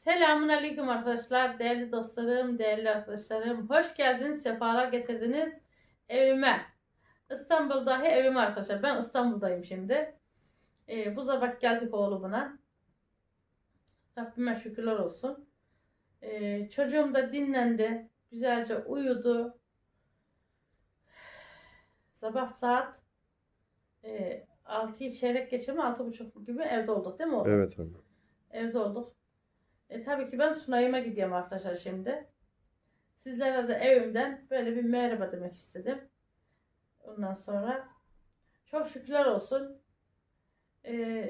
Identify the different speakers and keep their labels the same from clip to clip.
Speaker 1: Selamun Aleyküm arkadaşlar, değerli dostlarım, değerli arkadaşlarım. Hoş geldiniz, sefalar getirdiniz evime. İstanbul'dahi evime arkadaşlar. Ben İstanbul'dayım şimdi. Ee, bu sabah geldik oğlumuna. Rabbime şükürler olsun. Ee, çocuğum da dinlendi. Güzelce uyudu. Sabah saat e, 6'yı çeyrek geçe mi 6.30 gibi evde olduk değil mi oğlum?
Speaker 2: Evet anne.
Speaker 1: Evde olduk. E, tabii ki ben Sunay'ıma gidiyorum arkadaşlar şimdi. Sizlere de evimden böyle bir merhaba demek istedim. Ondan sonra çok şükürler olsun. E,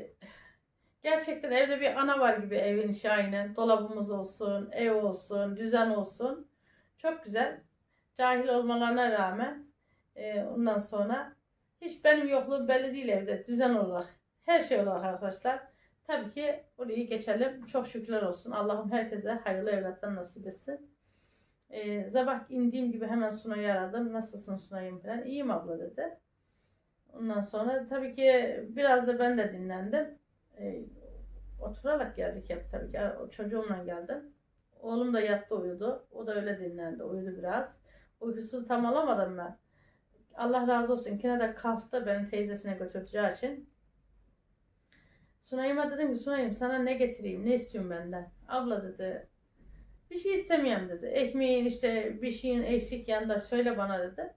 Speaker 1: gerçekten evde bir ana var gibi evin aynen. Dolabımız olsun, ev olsun, düzen olsun. Çok güzel. Cahil olmalarına rağmen e, ondan sonra hiç benim yokluğum belli değil evde. Düzen olarak. Her şey olarak arkadaşlar. Tabii ki orayı geçelim. Çok şükürler olsun. Allah'ım herkese hayırlı evlatlar nasip etsin. Ee, sabah indiğim gibi hemen Sunay'ı aradım. Nasılsın Sunay'ım falan. İyiyim abla dedi. Ondan sonra tabii ki biraz da ben de dinlendim. Ee, oturarak geldik hep tabii ki. Çocuğumla geldim. Oğlum da yattı uyudu. O da öyle dinlendi. Uyudu biraz. Uykusunu tam alamadım ben. Allah razı olsun. De kalktı beni teyzesine götüreceği için. Sunay'ıma dedim ki Sunay'ım sana ne getireyim ne istiyorsun benden? Abla dedi bir şey istemiyorum dedi. Ekmeğin işte bir şeyin eksik yanında söyle bana dedi.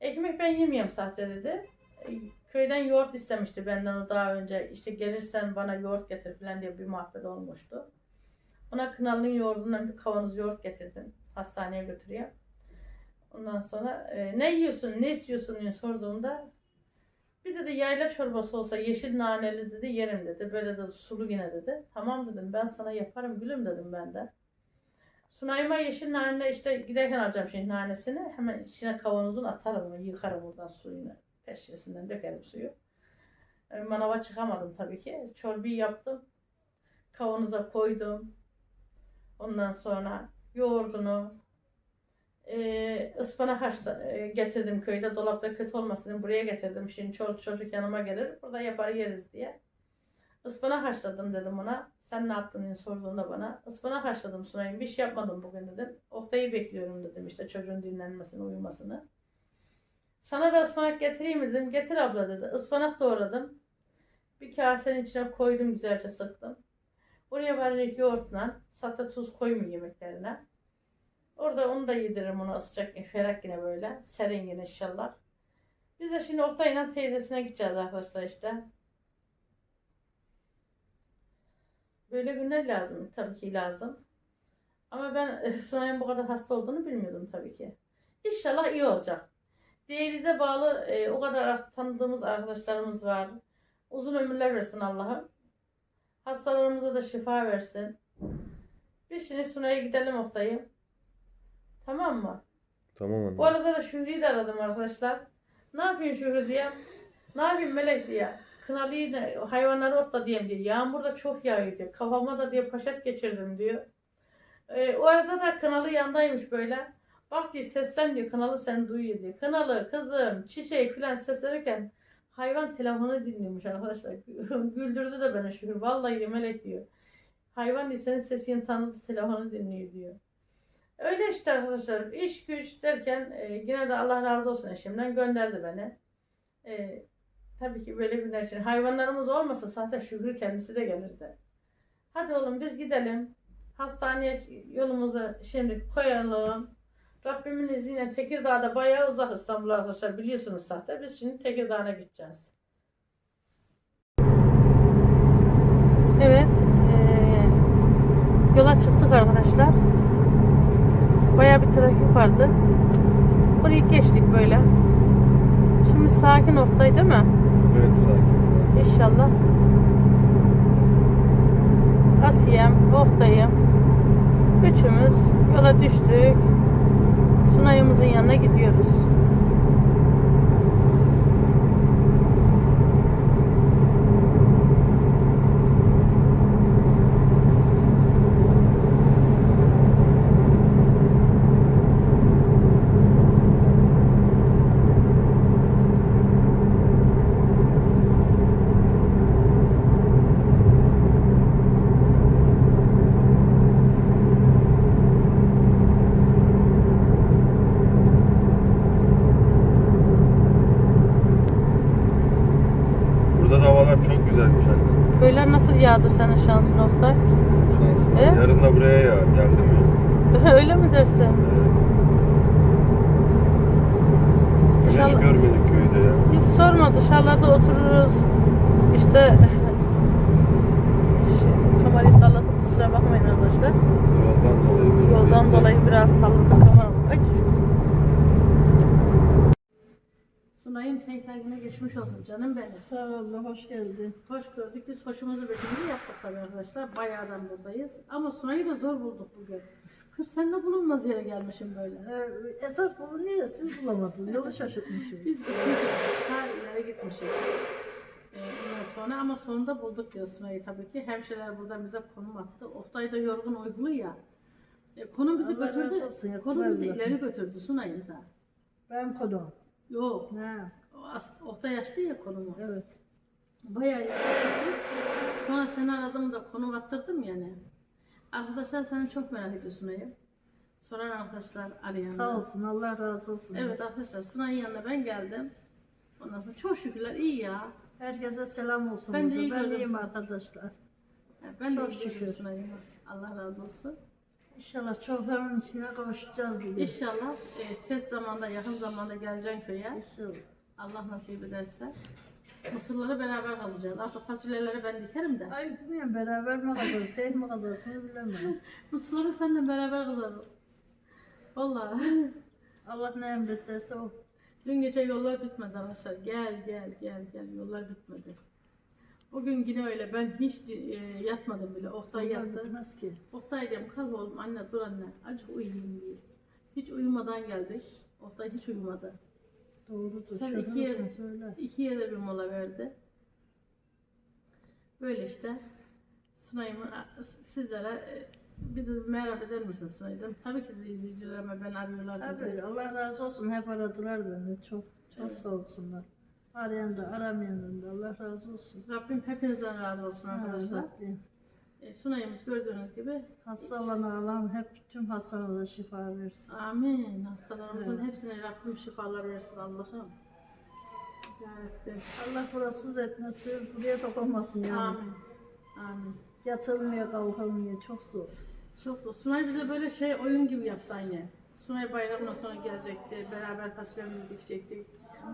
Speaker 1: Ekmek ben yemiyorum sahte dedi. Köyden yoğurt istemişti benden o daha önce. İşte gelirsen bana yoğurt getir falan diye bir muhabbet olmuştu. Ona Kınalı'nın yoğurdundan bir kavanoz yoğurt getirdim. Hastaneye götürüyor. Ondan sonra e, ne yiyorsun ne istiyorsun diye sorduğumda bir dedi yayla çorbası olsa yeşil naneli dedi yerim dedi. Böyle de sulu yine dedi. Tamam dedim ben sana yaparım gülüm dedim ben de. Sunayıma yeşil nane işte giderken alacağım şimdi nanesini. Hemen içine kavanozun atarım onu yıkarım oradan suyunu. Peşresinden dökerim suyu. E, Manava çıkamadım tabii ki. Çorbayı yaptım. Kavanoza koydum. Ondan sonra yoğurdunu, e, ıspanak haşla, e, getirdim köyde dolapta kötü olmasın dedim. buraya getirdim şimdi çoluk çocuk yanıma gelir burada yapar yeriz diye. Ispanak haşladım dedim ona. Sen ne yaptın diye sorduğunda bana. Ispanak haşladım Sunay'ım bir şey yapmadım bugün dedim. Oktay'ı bekliyorum dedim işte çocuğun dinlenmesini uyumasını. Sana da ıspanak getireyim dedim. Getir abla dedi. Ispanak doğradım. Bir kasenin içine koydum güzelce sıktım. Oraya bari yoğurtla sahte tuz koymuyor yemeklerine. Orada onu da yediririm ona sıcak ferah yine böyle. Serin yine inşallah. Biz de şimdi Oktay'la teyzesine gideceğiz arkadaşlar işte. Böyle günler lazım. Tabii ki lazım. Ama ben eh, Sunay'ın bu kadar hasta olduğunu bilmiyordum tabii ki. İnşallah iyi olacak. Değerize bağlı e, o kadar ar- tanıdığımız arkadaşlarımız var. Uzun ömürler versin Allah'ım. Hastalarımıza da şifa versin. Biz şimdi Sunay'a gidelim Oktay'ım. Tamam mı?
Speaker 2: Tamam anne.
Speaker 1: Bu arada da Şükrü'yü de aradım arkadaşlar. Ne yapıyorsun Şükrü diye. Ne yapayım Melek diye. Kınalıyı ne- hayvanları otla diyeyim diye. Yağmur da çok yağıyor diyor. Kafama da diye poşet geçirdim diyor. Ee, o arada da kınalı yandaymış böyle. Bak diyor seslen diyor kınalı sen duyuyor diyor. Kınalı kızım çiçek filan seslenirken hayvan telefonu dinliyormuş arkadaşlar. Güldürdü de beni Şükrü. Vallahi diyor Melek diyor. Hayvan diyor senin sesini tanıdı telefonu dinliyor diyor. Öyle işte arkadaşlar iş güç derken e, yine de Allah razı olsun eşimden gönderdi beni. E, tabii ki böyle günler için hayvanlarımız olmasa zaten Şükrü kendisi de gelirdi. Hadi oğlum biz gidelim. Hastaneye yolumuzu şimdi koyalım. Rabbimin izniyle Tekirdağ'da bayağı uzak İstanbul arkadaşlar biliyorsunuz zaten. Biz şimdi Tekirdağ'a gideceğiz. Evet. eee, yola çıktık arkadaşlar. Bayağı bir trafik vardı. Orayı geçtik böyle. Şimdi sakin Oktay değil mi?
Speaker 2: Evet sakin.
Speaker 1: İnşallah. Asiyem, Oktay'ım. Üçümüz yola düştük. Sunay'ımızın yanına gidiyoruz. Yağdı senin şansın Oktay.
Speaker 2: Şansım.
Speaker 1: E?
Speaker 2: Yarın da buraya ya. Geldim ya.
Speaker 1: Öyle mi dersin?
Speaker 2: Evet. Güneş
Speaker 1: İnşallah-
Speaker 2: görmedik köyde ya.
Speaker 1: Hiç sorma dışarıda otururuz. İşte Şey, kamerayı salladım kusura bakmayın arkadaşlar.
Speaker 2: Yoldan dolayı. böyle
Speaker 1: Yoldan
Speaker 2: bir-
Speaker 1: dolayı biraz salladım kameramı. Ay. Sunay'ım tekrar yine geçmiş olsun canım benim.
Speaker 3: Sağ ol, hoş geldin.
Speaker 1: Hoş gördük. Biz hoşumuzu beşimizi yaptık tabii arkadaşlar. Bayağıdan buradayız. Ama Sunay'ı da zor bulduk bugün. Kız sen de bulunmaz yere gelmişim böyle.
Speaker 3: Ee, esas bulunuyor, siz bulamadınız. Yolu şaşırtmışım.
Speaker 1: Biz gitmişiz. Ta ileri gitmişiz. Ee, ondan sonra ama sonunda bulduk diyor Sunay'ı tabii ki. Hemşireler buradan bize konum attı. Oktay da yorgun uykulu ya. E, konum bizi
Speaker 3: Allah
Speaker 1: götürdü.
Speaker 3: olsun,
Speaker 1: Konum bizi ileri götürdü Sunay'ı da.
Speaker 3: Ben kodum.
Speaker 1: Yok.
Speaker 3: Ne?
Speaker 1: o as- Oktay açtı ya konumu.
Speaker 3: Evet.
Speaker 1: Bayağı biz. Sonra seni aradım da konum attırdım yani. Arkadaşlar seni çok merak ediyor Sunay'ı. Soran arkadaşlar arayanlar.
Speaker 3: Sağ olsun, Allah razı olsun.
Speaker 1: Evet arkadaşlar Sunay'ın yanına ben geldim. Ondan sonra çok şükürler iyi ya.
Speaker 3: Herkese selam olsun.
Speaker 1: Ben de iyi
Speaker 3: ben iyiyim arkadaşlar.
Speaker 1: Yani ben
Speaker 3: Çok
Speaker 1: de iyi
Speaker 3: şükür.
Speaker 1: Sunay'ı. Allah razı olsun.
Speaker 3: İnşallah çocuklarımın içine kavuşacağız bugün.
Speaker 1: İnşallah e, tez zamanda yakın zamanda geleceksin köye.
Speaker 3: İnşallah.
Speaker 1: Allah nasip ederse. Mısırları beraber kazacağız. Artık fasulyeleri ben dikerim de.
Speaker 3: Ay bilmiyorum beraber mi kazanır, tek mi kazarsın bilemem.
Speaker 1: Mısırları seninle beraber kazarım. Vallahi.
Speaker 3: Allah ne emrederse o.
Speaker 1: Dün gece yollar bitmedi arkadaşlar. Gel gel gel gel yollar bitmedi. Bugün yine öyle. Ben hiç e, yatmadım bile. Oktay yattı.
Speaker 3: bilmez ki.
Speaker 1: Oktay diyorum kalk oğlum anne dur anne. Acık uyuyayım diyor. Hiç uyumadan geldik. Oktay hiç uyumadı.
Speaker 3: Doğrudur.
Speaker 1: Sen iki yer-
Speaker 3: olsun, söyle.
Speaker 1: İki yere bir mola verdi. Böyle işte. Sunay'ımı sizlere e, bir de merhaba eder misin Sunay dedim. Tabii ki de izleyicilerime ben arıyorlar.
Speaker 3: Tabii Allah razı olsun hep aradılar beni. Çok çok sağ olsunlar. Arayan da aramayandan da Allah razı olsun.
Speaker 1: Rabbim hepinizden razı olsun arkadaşlar.
Speaker 3: Ha, Rabbim.
Speaker 1: E, Sunay'ımız gördüğünüz gibi
Speaker 3: Hasta olan Allah'ım hep tüm hastalara şifa versin.
Speaker 1: amin. Hastalarımızın
Speaker 3: Evet.
Speaker 1: hepsine Rabbim şifalar versin Allah'ım.
Speaker 3: Allah burasız etmesin, buraya dokunmasın yani.
Speaker 1: Amin. Amin.
Speaker 3: Yatılmıyor, kalkılmıyor. Çok zor.
Speaker 1: Çok zor. Sunay bize böyle şey oyun gibi yaptı anne. Sunay bayramdan sonra gelecekti. Beraber fasulyemizi dikecektik.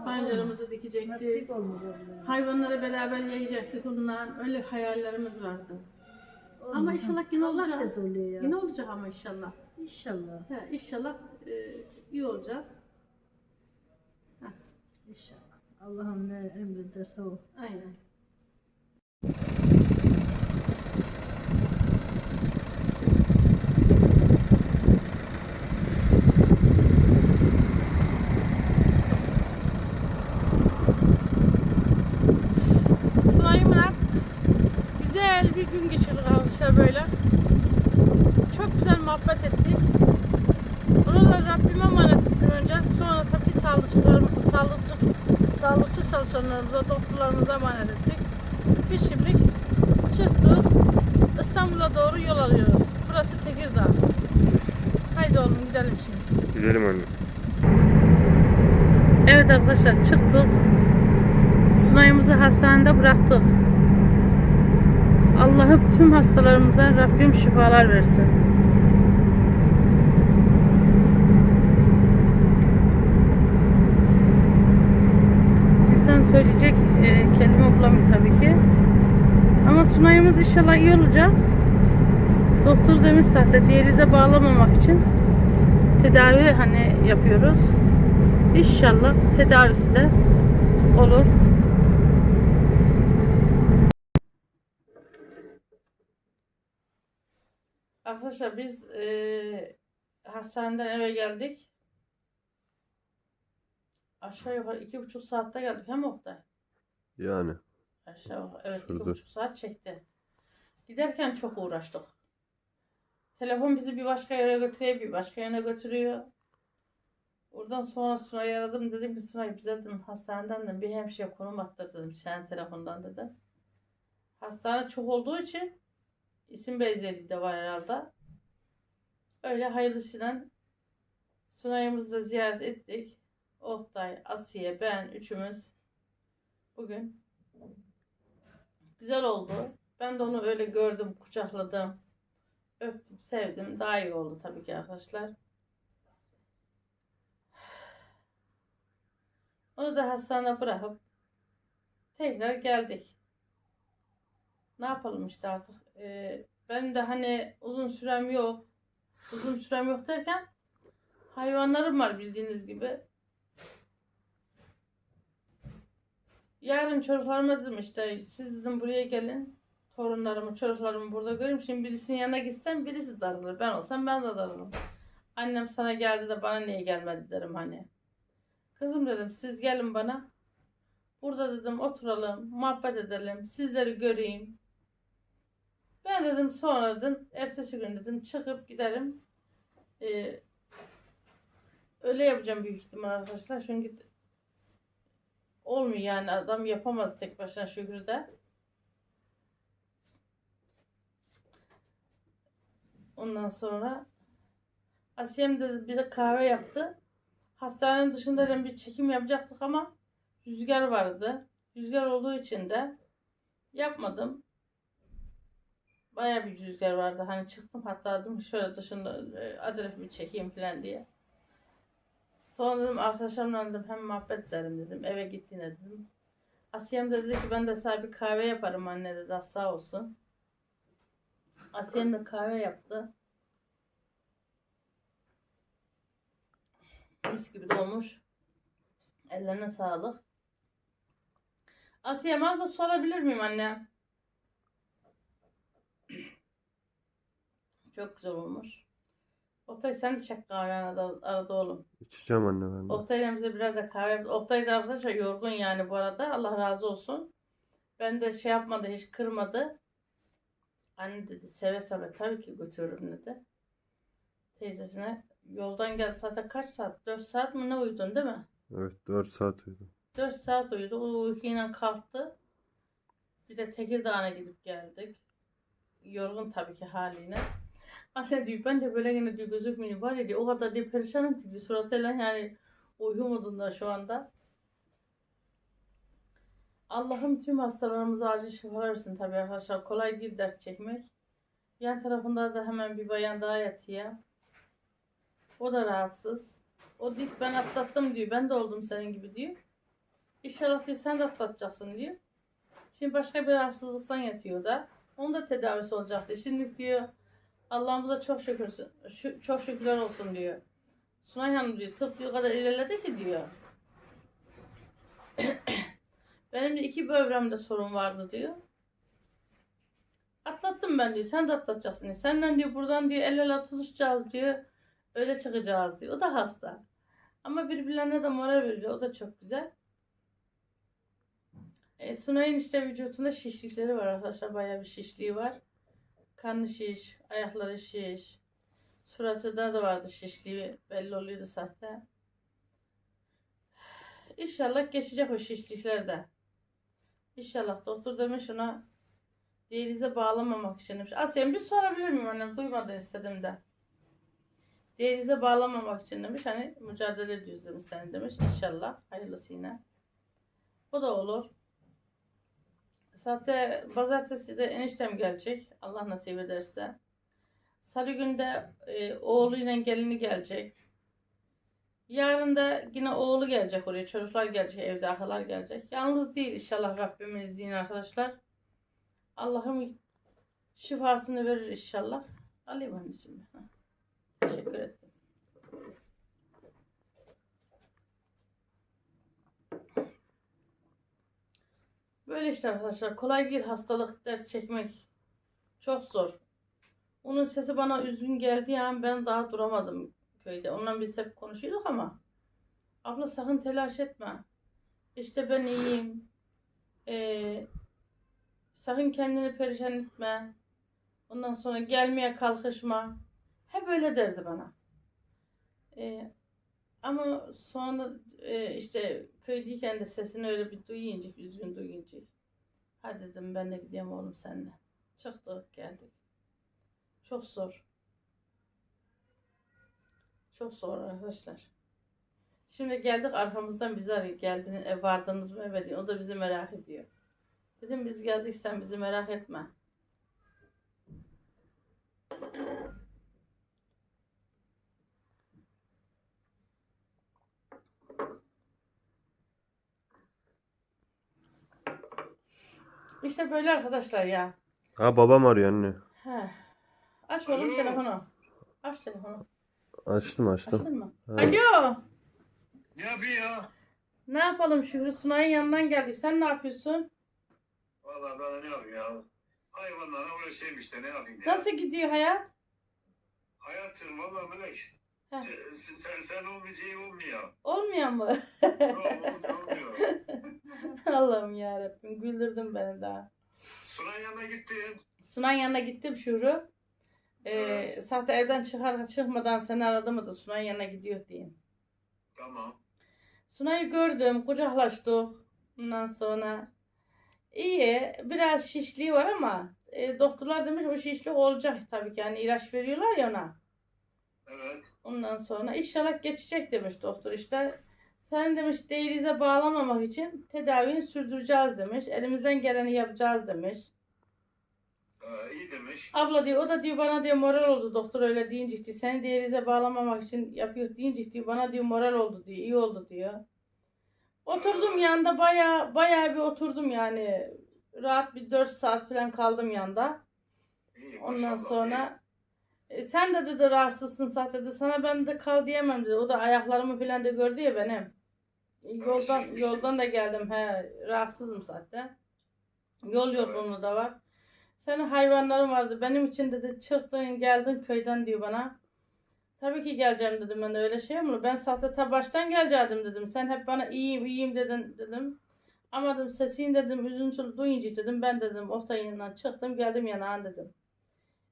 Speaker 1: Pancarımızı dikecektik.
Speaker 3: Nasip olmadı.
Speaker 1: Hayvanları beraber yiyecektik ondan. Öyle hayallerimiz vardı. Ama inşallah yine
Speaker 3: Allah
Speaker 1: olacak.
Speaker 3: oluyor ya.
Speaker 1: Yine olacak ama inşallah.
Speaker 3: İnşallah.
Speaker 1: He, inşallah e, iyi olacak.
Speaker 3: İnşallah. Allah'ım ne emrederse o.
Speaker 1: Aynen. Sınayımla güzel bir gün geçirdik arkadaşlar böyle. Çok güzel muhabbet ettik. Onu da Rabbime emanet ettim önce. Sonra tabii sağlıkçılarımız, sağlıkçı, sağlıkçı çalışanlarımıza, doktorlarımıza emanet ettik. Biz şimdi çıktık. İstanbul'a doğru yol alıyoruz. Burası Tekirdağ. Haydi oğlum gidelim şimdi.
Speaker 2: Gidelim anne.
Speaker 1: Evet arkadaşlar çıktık. Sunay'ımızı hastanede bıraktık. Allah'ım tüm hastalarımıza Rabbim şifalar versin. İnsan söyleyecek e, kelime bulamıyor tabii ki. Ama Sunay'ımız inşallah iyi olacak. Doktor demiş zaten diyalize bağlamamak için tedavi hani yapıyoruz. İnşallah tedavisi de olur. Arkadaşlar biz eee hastaneden eve geldik. Aşağı yukarı iki buçuk saatte geldik hem Oktay.
Speaker 2: Yani.
Speaker 1: Aşağı yukarı evet iki
Speaker 2: Sürdü.
Speaker 1: buçuk saat çekti. Giderken çok uğraştık. Telefon bizi bir başka yere götürüyor, bir başka yere götürüyor. Oradan sonra Sunay'ı aradım. Dedim ki Sunay bize dedim hastaneden de bir hemşire konum attır dedim. Senin telefondan dedim. Hastane çok olduğu için isim benzerliği de var herhalde. Öyle hayırlısıyla Sunay'ımızı da ziyaret ettik. Oktay, Asiye, ben üçümüz bugün güzel oldu. Ben de onu öyle gördüm, kucakladım. Öptüm, sevdim. Daha iyi oldu tabii ki arkadaşlar. Onu da hastaneye bırakıp tekrar geldik. Ne yapalım işte artık. Ee, benim de hani uzun sürem yok. Uzun sürem yok derken hayvanlarım var bildiğiniz gibi. Yarın çocuklarıma dedim işte siz dedim buraya gelin. Torunlarımı, çocuklarımı burada göreyim. Şimdi birisinin yanına gitsem birisi darılır. Ben olsam ben de darılırım. Annem sana geldi de bana niye gelmedi derim hani. Kızım dedim siz gelin bana. Burada dedim oturalım, muhabbet edelim, sizleri göreyim. Ben dedim sonra dedim, ertesi gün dedim çıkıp giderim. Ee, öyle yapacağım büyük ihtimal arkadaşlar. Çünkü olmuyor yani adam yapamaz tek başına şükür de. Ondan sonra Asiyem de bir de kahve yaptı. Hastanenin dışında da bir çekim yapacaktık ama rüzgar vardı. Rüzgar olduğu için de yapmadım. Bayağı bir rüzgar vardı. Hani çıktım hatta dedim şöyle dışında e, adres bir çekeyim falan diye. Sonra dedim arkadaşlarımla dedim hem muhabbet ederim dedim. Eve git yine dedim. Asiyem de dedi ki ben de sana bir kahve yaparım anne dedi. Sağ olsun. Asiyem de kahve yaptı. Mis gibi dolmuş. Ellerine sağlık. Asiye mağaza sorabilir miyim anne? Çok güzel olmuş. Oktay sen de çek kahve arada, arada oğlum.
Speaker 2: İçeceğim anne ben de.
Speaker 1: Oktay'la bize birer de kahve Oktay da arkadaşlar yorgun yani bu arada. Allah razı olsun. Ben de şey yapmadı hiç kırmadı. Anne dedi seve seve tabii ki götürürüm dedi. Teyzesine yoldan geldi zaten kaç saat? 4 saat mi ne uyudun değil mi?
Speaker 2: Evet 4 saat uyudum.
Speaker 1: 4 saat uyudu. O uykuyla kalktı. Bir de Tekirdağ'a gidip geldik. Yorgun tabii ki haline. Anne diyor ben de böyle yine diyor gözükmüyor var ya diyor o kadar diyor perişanım ki diyor suratıyla yani uyumadığında şu anda. Allah'ım tüm hastalarımıza acil şifalar versin tabii arkadaşlar. Kolay değil dert çekmek. Yan tarafında da hemen bir bayan daha yatıyor. O da rahatsız. O diyor ben atlattım diyor. Ben de oldum senin gibi diyor. İnşallah diyor sen de atlatacaksın diyor. Şimdi başka bir rahatsızlıktan yatıyor da. Onun da tedavisi olacaktı. Şimdi diyor Allah'ımıza çok şükür çok şükürler olsun diyor. Sunay Hanım diyor tıp o kadar ilerledi ki diyor. Benim de iki böbreğimde sorun vardı diyor. Atlattım ben diyor. Sen de atlatacaksın diyor. Senden diyor buradan diyor el ele tutuşacağız diyor. Öyle çıkacağız diyor. O da hasta. Ama birbirlerine de moral veriyor. O da çok güzel. E, Sunay'ın işte vücudunda şişlikleri var arkadaşlar. Bayağı bir şişliği var. Karnı şiş, ayakları şiş. Suratında da vardı şişliği. Belli oluyordu zaten. İnşallah geçecek o şişlikler de. İnşallah doktor demiş ona diyalize bağlamamak için demiş. Asya bir sorabilir miyim anne? Duymadın istedim de. Diyalize bağlamamak için demiş. Hani mücadele ediyoruz demiş sen demiş. İnşallah hayırlısı yine. O da olur. Zaten pazartesi de eniştem gelecek. Allah nasip ederse. Salı günde e, oğluyla gelini gelecek. Yarın da yine oğlu gelecek oraya. Çocuklar gelecek. Evde ahılar gelecek. Yalnız değil inşallah Rabbimin izniyle arkadaşlar. Allah'ım şifasını verir inşallah. Alayım anneciğim. Teşekkür ederim. Böyle işte arkadaşlar. Kolay değil hastalık dert çekmek. Çok zor. Onun sesi bana üzgün geldiği an ben daha duramadım köyde. Ondan biz hep konuşuyorduk ama. Abla sakın telaş etme. İşte ben iyiyim. Ee, sakın kendini perişan etme. Ondan sonra gelmeye kalkışma. Hep öyle derdi bana. Ee, ama sonra e, işte köydeyken de sesini öyle bir duyunca, üzgün duyunca. Hadi dedim ben de gideyim oğlum seninle. Çıktık geldik. Çok zor. Çok zor arkadaşlar. Şimdi geldik arkamızdan bizi arıyor. Geldiniz, ev vardınız mı eve. O da bizi merak ediyor. Dedim biz geldik sen bizi merak etme. İşte böyle arkadaşlar ya.
Speaker 2: Ha babam arıyor anne.
Speaker 1: He. Aç oğlum telefonu. Aç telefonu.
Speaker 2: Açtım açtım.
Speaker 1: Açtın mı?
Speaker 2: Ha.
Speaker 1: Alo.
Speaker 4: Ne yapıyor ya?
Speaker 1: Ne yapalım Şükrü? Sunay'ın yanından geldik. Sen ne yapıyorsun?
Speaker 4: Vallahi ben ne yapayım ya? Hayvanlara uğraşayım işte ne yapayım ya?
Speaker 1: Nasıl gidiyor hayat?
Speaker 4: Hayatım vallahi melek.
Speaker 1: Heh.
Speaker 4: Sen, sen, sen olmayacağı olmuyor.
Speaker 1: Olmuyor mu?
Speaker 4: Olmuyor olmuyor.
Speaker 1: Allah'ım yarabbim güldürdün beni daha.
Speaker 4: Sunay yanına gittin.
Speaker 1: Sunay'ın yanına gittim Şükrü. Ee,
Speaker 4: Evet.
Speaker 1: Sahte evden çıkar çıkmadan seni aradı mı da Sunay'ın yanına gidiyor diyeyim.
Speaker 4: Tamam.
Speaker 1: Sunay'ı gördüm, kucaklaştık. Ondan sonra iyi, biraz şişliği var ama e, doktorlar demiş o şişlik olacak tabii ki. Yani ilaç veriyorlar ya ona.
Speaker 4: Evet.
Speaker 1: Ondan sonra inşallah geçecek demiş doktor işte. Sen demiş değilize bağlamamak için tedavini sürdüreceğiz demiş. Elimizden geleni yapacağız demiş.
Speaker 4: Ee, iyi demiş.
Speaker 1: Abla diyor o da diyor bana diyor moral oldu doktor öyle deyince diyor. Seni değilize bağlamamak için yapıyor deyince diyor bana diyor moral oldu diyor. iyi oldu diyor. Oturdum yanında baya baya bir oturdum yani. Rahat bir 4 saat falan kaldım yanında.
Speaker 4: İyi
Speaker 1: Ondan
Speaker 4: maşallah,
Speaker 1: sonra e, sen de dedi rahatsızsın zaten dedi. Sana ben de kal diyemem dedi. O da ayaklarımı falan da gördü ya benim. E, Yoldan yoldan da geldim. He, rahatsızım zaten. Yol yorgunluğu da var. Senin hayvanların vardı. Benim için dedi çıktın geldin köyden diyor bana. Tabii ki geleceğim dedim ben de öyle şey mi? olur? Ben zaten ta baştan geleceğim dedim. Sen hep bana iyiyim iyiyim dedin dedim. Ama dedim sesini dedim üzüntülü duyunca dedim ben dedim Oktay'ından çıktım geldim yanağın dedim.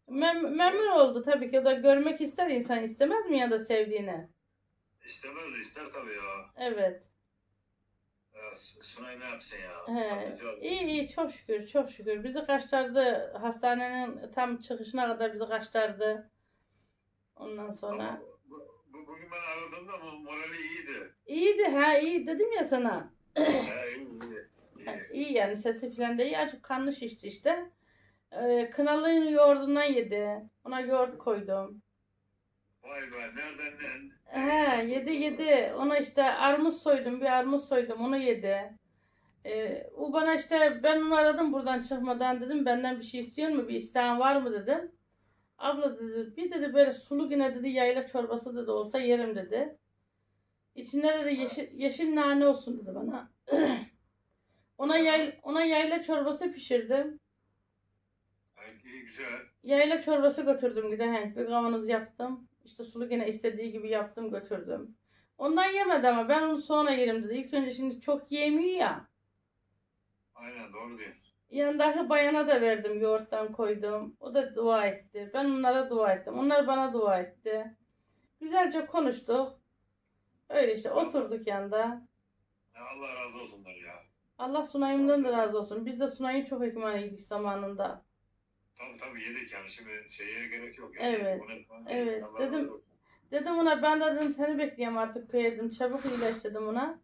Speaker 1: Mem memnun oldu tabii ki o da görmek ister insan istemez mi ya da sevdiğini.
Speaker 4: iyi. İstemez ister tabii ya.
Speaker 1: Evet.
Speaker 4: Sunay ne yapsın ya?
Speaker 1: He. İyi iyi çok şükür çok şükür. Bizi kaçtardı hastanenin tam çıkışına kadar bizi kaçtardı. Ondan sonra
Speaker 4: bu- bu- Bugün ben aradığımda mo- morali iyiydi.
Speaker 1: iyiydi ha iyi dedim ya sana.
Speaker 4: He, iyi, iyi. iyi.
Speaker 1: İyi yani sesi falan da iyi. Acık kanlı şişti işte. Ee, kınalığın yoğurdundan yedi. Ona yoğurt koydum.
Speaker 4: Vay be nereden ne?
Speaker 1: He yedi yedi. Ona işte armut soydum. Bir armut soydum. Onu yedi. Ee, o bana işte ben onu aradım buradan çıkmadan dedim. Benden bir şey istiyor mu? Bir isteğin var mı dedim. Abla dedi bir dedi böyle sulu yine dedi yayla çorbası dedi olsa yerim dedi. İçinde dedi yeşil, yeşil nane olsun dedi bana. ona yay, ona yayla çorbası pişirdim.
Speaker 4: Ay, güzel.
Speaker 1: Yayla çorbası götürdüm gide Hank. Bir kavanoz yaptım. İşte sulu yine istediği gibi yaptım götürdüm. Ondan yemedi ama ben onu sonra yerim dedi. İlk önce şimdi çok yemiyor ya.
Speaker 4: Aynen doğru diyor.
Speaker 1: Yanındaki bayana da verdim yoğurttan koydum. O da dua etti. Ben onlara dua ettim. Onlar bana dua etti. Güzelce konuştuk. Öyle işte oturduk yanında.
Speaker 4: Ya Allah razı olsunlar ya.
Speaker 1: Allah Sunay'ımdan da razı olsun. Biz de Sunay'ın çok ekmeğiydik zamanında.
Speaker 4: Tabii tabii yedik yani şimdi şeye gerek yok. Yani.
Speaker 1: Evet,
Speaker 4: etmem
Speaker 1: evet.
Speaker 4: Allah
Speaker 1: Dedim-
Speaker 4: razı olsun.
Speaker 1: Dedim ona ben de dedim seni bekleyeyim artık köye dedim. Çabuk iyileş dedim ona.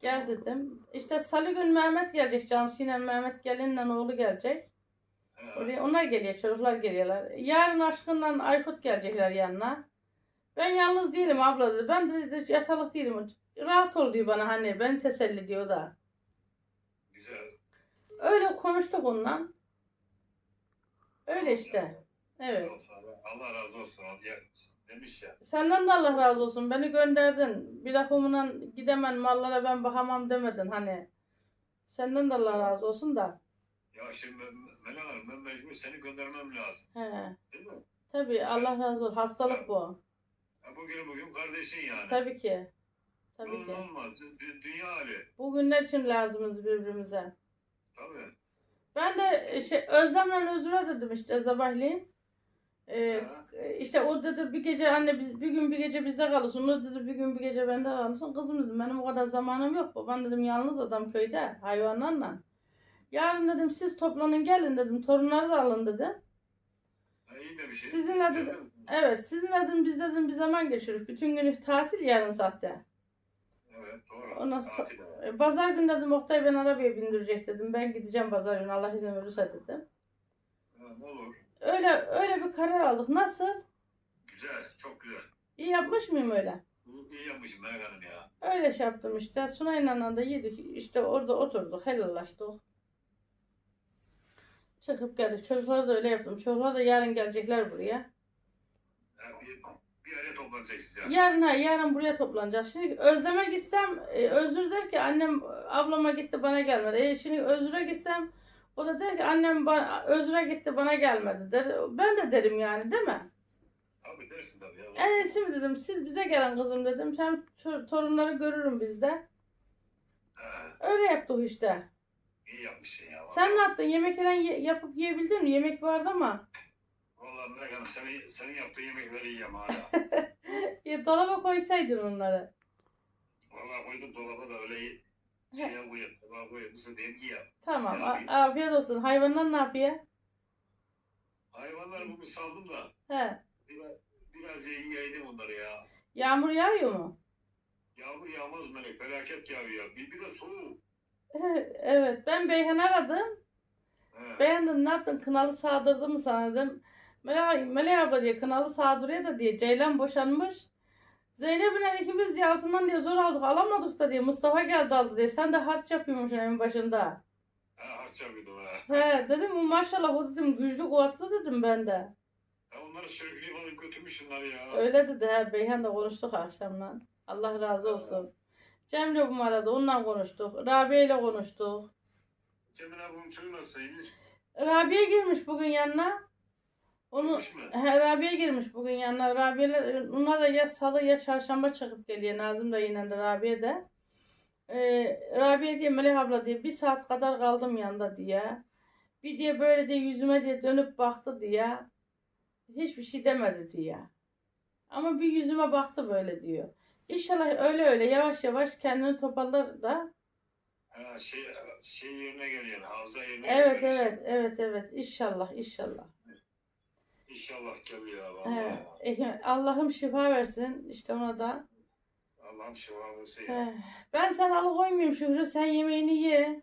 Speaker 1: Gel dedim. İşte salı gün Mehmet gelecek. Cansu ile Mehmet gelinle oğlu gelecek.
Speaker 4: He,
Speaker 1: Oraya onlar geliyor. Çocuklar geliyorlar. Yarın aşkınla Aykut gelecekler yanına. Ben yalnız değilim abla dedi. Ben de dedi, yatalık değilim. Rahat ol diyor bana hani. Beni teselli diyor da.
Speaker 4: Güzel.
Speaker 1: Öyle konuştuk onunla. Öyle işte. Evet.
Speaker 4: Allah razı olsun. Ya, demiş ya.
Speaker 1: Senden de Allah razı olsun. Beni gönderdin. Bir lafımla gidemem mallara ben bakamam demedin hani. Senden de Allah razı olsun da.
Speaker 4: Ya şimdi Melek Hanım ben mecbur seni göndermem lazım.
Speaker 1: He.
Speaker 4: Değil mi?
Speaker 1: Tabii Allah razı olsun. Hastalık bu.
Speaker 4: Ya bugün bugün kardeşin yani.
Speaker 1: Tabii ki. Tabii
Speaker 4: Ne
Speaker 1: ki.
Speaker 4: Olmaz. Dü- dü- dünya hali.
Speaker 1: Bu günler için lazımız birbirimize.
Speaker 4: Tabii.
Speaker 1: Ben de şey Özlem'le Özür'e dedim işte sabahleyin. Ee, işte o dedi bir gece anne biz bir gün bir gece bize kalırsın. O dedi bir gün bir gece bende kalırsın. Kızım dedim benim o kadar zamanım yok. Baban dedim yalnız adam köyde hayvanlarla. Yarın dedim siz toplanın gelin dedim. Torunları da alın dedim.
Speaker 4: İyi.
Speaker 1: Sizinle de-. Evet sizin dedim biz dedim bir zaman geçirip bütün günü tatil yarın saatte.
Speaker 4: Evet doğru.
Speaker 1: Ondan so-
Speaker 4: Tatil.
Speaker 1: E, Pazar günü dedim Oktay ben arabaya bindirecek dedim. Ben gideceğim pazar günü Allah izin verirse dedim.
Speaker 4: Ha, olur.
Speaker 1: Öyle öyle bir karar aldık. Nasıl?
Speaker 4: Güzel. Çok güzel.
Speaker 1: İyi yapmış mıyım öyle?
Speaker 4: İyi yapmışım Melek Hanım ya.
Speaker 1: Öyle şey yaptım işte. Sunay'la da yedik. İşte orada oturduk. Helallaştık. Çıkıp geldik. Çocuklara da öyle yaptım. Çocuklar da yarın gelecekler buraya.
Speaker 4: Ha, bir, bir araya toplanacaksınız ya.
Speaker 1: Yarın ha yarın buraya toplanacağız. Şimdi Özlem'e gitsem e, Özür der ki annem ablama gitti bana gelmedi. E, şimdi Özür'e gitsem o da der ki annem bana, Özür'e gitti bana gelmedi der. Ben de derim yani değil mi?
Speaker 4: Abi dersin tabii ya.
Speaker 1: En iyisi mi dedim siz bize gelin kızım dedim. Hem torunları görürüm bizde.
Speaker 4: Ha,
Speaker 1: Öyle yaptık işte.
Speaker 4: iyi yapmışsın ya.
Speaker 1: Sen ne yaptın? Yemek falan ye- yapıp yiyebildin mi? Yemek vardı ama.
Speaker 4: Vallahi Melek Hanım senin, senin yaptığın yemekleri yiyem hala.
Speaker 1: Ya, dolaba koysaydın onları.
Speaker 4: Vallahi koydum dolaba da öyle şeye koyuyor. Dolaba koyuyor. Mısır diyeyim ki ya.
Speaker 1: Tamam. A- afiyet olsun. Hayvanlar ne yapıyor?
Speaker 4: Hayvanlar bugün saldım da
Speaker 1: He.
Speaker 4: biraz, biraz yedim onları ya.
Speaker 1: Yağmur yağıyor mu?
Speaker 4: Yağmur yağmaz melek felaket yağıyor. Bir, bir de soğuk.
Speaker 1: evet. Ben Beyhan aradım.
Speaker 4: He.
Speaker 1: Beğendim ne yaptın? Kınalı sağdırdı mı sana dedim. Melek, Melek abla diye kınalı sağdırıyor da diye. Ceylan boşanmış. Zeynep'le ikimiz diye altından diye zor aldık alamadık da diye. Mustafa geldi aldı diye. Sen de harç yapıyormuşsun evin başında.
Speaker 4: Ha harç yapıyordum ha.
Speaker 1: He dedim bu maşallah o dedim güçlü kuvvetli dedim ben de.
Speaker 4: Ya onları sürükleyip alıp götürmüş şunları ya.
Speaker 1: Öyle dedi he Beyhan da konuştuk akşamdan. Allah razı olsun. Cemre bu arada onunla konuştuk. Rabia ile konuştuk.
Speaker 4: Cemil abinin çocuğu nasılmış?
Speaker 1: Rabia girmiş bugün yanına. Onu
Speaker 4: Girmiş mi?
Speaker 1: he, Rabia girmiş bugün yanına. Rabia'lar onlar da ya salı ya çarşamba çıkıp geliyor. Nazım da yine de Rabia da. Ee, Rabia diye Melih abla diye bir saat kadar kaldım yanında diye. Bir diye böyle diye yüzüme diye dönüp baktı diye. Hiçbir şey demedi diye. Ama bir yüzüme baktı böyle diyor. İnşallah öyle öyle yavaş yavaş kendini toparlar da.
Speaker 4: Ha şey, şey yerine geliyor. Havza yerine
Speaker 1: Evet
Speaker 4: geliyor.
Speaker 1: evet evet evet inşallah inşallah.
Speaker 4: İnşallah vallahi.
Speaker 1: Evet. Eh, Allah'ım şifa versin işte ona da.
Speaker 4: Allah'ım şifa versin.
Speaker 1: Eh, Ben sen alıkoymayayım Şükrü sen yemeğini ye.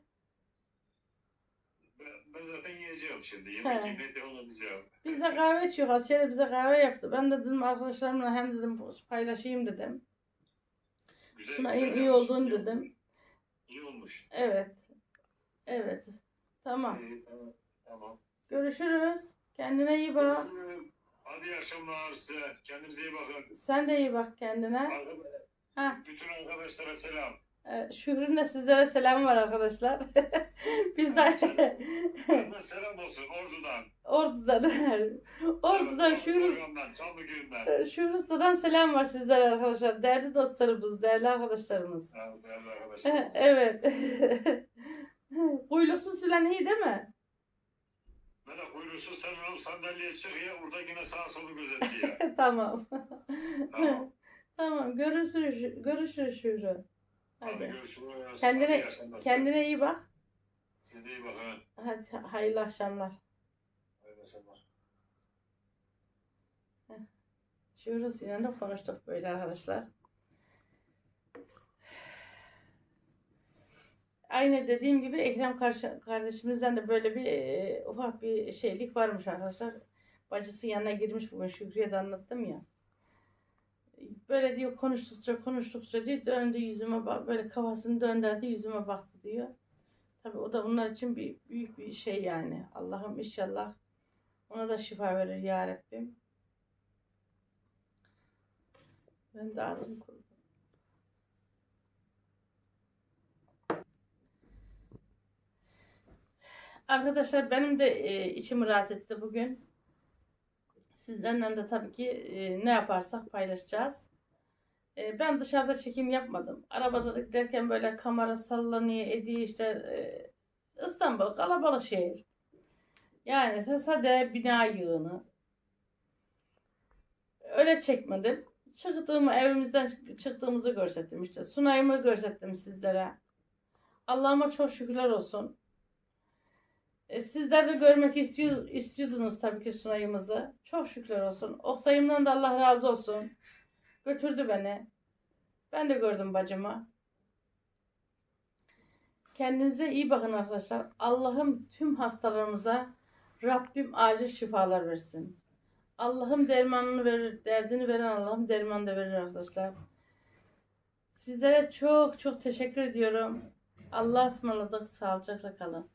Speaker 4: Ben, ben zaten yiyeceğim şimdi. Yemek
Speaker 1: He.
Speaker 4: yemeye devam edeceğim.
Speaker 1: Biz de kahve içiyoruz. Asiye bize kahve yaptı. Ben de dedim arkadaşlarımla hem dedim paylaşayım dedim.
Speaker 4: Güzel,
Speaker 1: Şuna iyi, iyi olduğunu dedim.
Speaker 4: İyi olmuş.
Speaker 1: Evet. Evet. Tamam.
Speaker 4: İyi, tamam. Tamam.
Speaker 1: Görüşürüz. Kendine iyi bak.
Speaker 4: Hadi iyi akşamlar size. Kendinize iyi bakın.
Speaker 1: Sen de iyi bak kendine. Ha,
Speaker 4: Bütün arkadaşlara selam.
Speaker 1: e, Şükrü'nün de sizlere selam var arkadaşlar. Biz de
Speaker 4: Benden selam olsun Ordu'dan.
Speaker 1: Ordu'dan. Ordu'dan
Speaker 4: Evet,
Speaker 1: Şükrü
Speaker 4: Programdan, Çamlıköy'ünden.
Speaker 1: Şükrü Usta'dan selam var sizlere arkadaşlar. Değerli dostlarımız, değerli arkadaşlarımız.
Speaker 4: Ha, Değerli arkadaşlar.
Speaker 1: evet. Kuyruksuz filan iyi değil mi?
Speaker 4: Böyle kuyruğusu sen oğlum sandalyeye çıkıyor. Orada yine sağa solu gözetliyor.
Speaker 1: tamam.
Speaker 4: Tamam.
Speaker 1: tamam. Görüşürüz. Görüşürüz Şükrü.
Speaker 4: Hadi
Speaker 1: Hadi.
Speaker 4: görüşürüz.
Speaker 1: Kendine-
Speaker 4: Hadi.
Speaker 1: Kendine iyi bak.
Speaker 4: Siz de iyi bakın.
Speaker 1: Hadi hayırlı akşamlar.
Speaker 4: Hayırlı akşamlar.
Speaker 1: Şükrü Sinan'la konuştuk böyle arkadaşlar. Aynı dediğim gibi Ekrem kardeşimizden de böyle bir e, ufak bir şeylik varmış arkadaşlar. Bacısı yanına girmiş bugün Şükrü'ye de anlattım ya. Böyle diyor konuştukça konuştukça diyor döndü yüzüme bak böyle kafasını döndürdü yüzüme baktı diyor. Tabii o da bunlar için bir büyük bir şey yani. Allah'ım inşallah ona da şifa verir ya Rabbim. Ben de ağzım kurudu. Arkadaşlar benim de e, içim rahat etti bugün. Sizlerle de tabii ki e, ne yaparsak paylaşacağız. E, ben dışarıda çekim yapmadım. Arabada da giderken böyle kamera sallanıyor ediyor işte e, İstanbul kalabalık şehir. Yani sade bina yığını. Öyle çekmedim. Çıktığımı evimizden çık- çıktığımızı gösterdim işte. Sunayımı gösterdim sizlere. Allah'ıma çok şükürler olsun. E, sizler de görmek istiyor, istiyordunuz tabii ki sunayımızı. Çok şükürler olsun. Oktay'ımdan da Allah razı olsun. Götürdü beni. Ben de gördüm bacımı. Kendinize iyi bakın arkadaşlar. Allah'ım tüm hastalarımıza Rabbim acil şifalar versin. Allah'ım dermanını verir, derdini veren Allah'ım dermanını da verir arkadaşlar. Sizlere çok çok teşekkür ediyorum. Allah'a ısmarladık. Sağlıcakla kalın.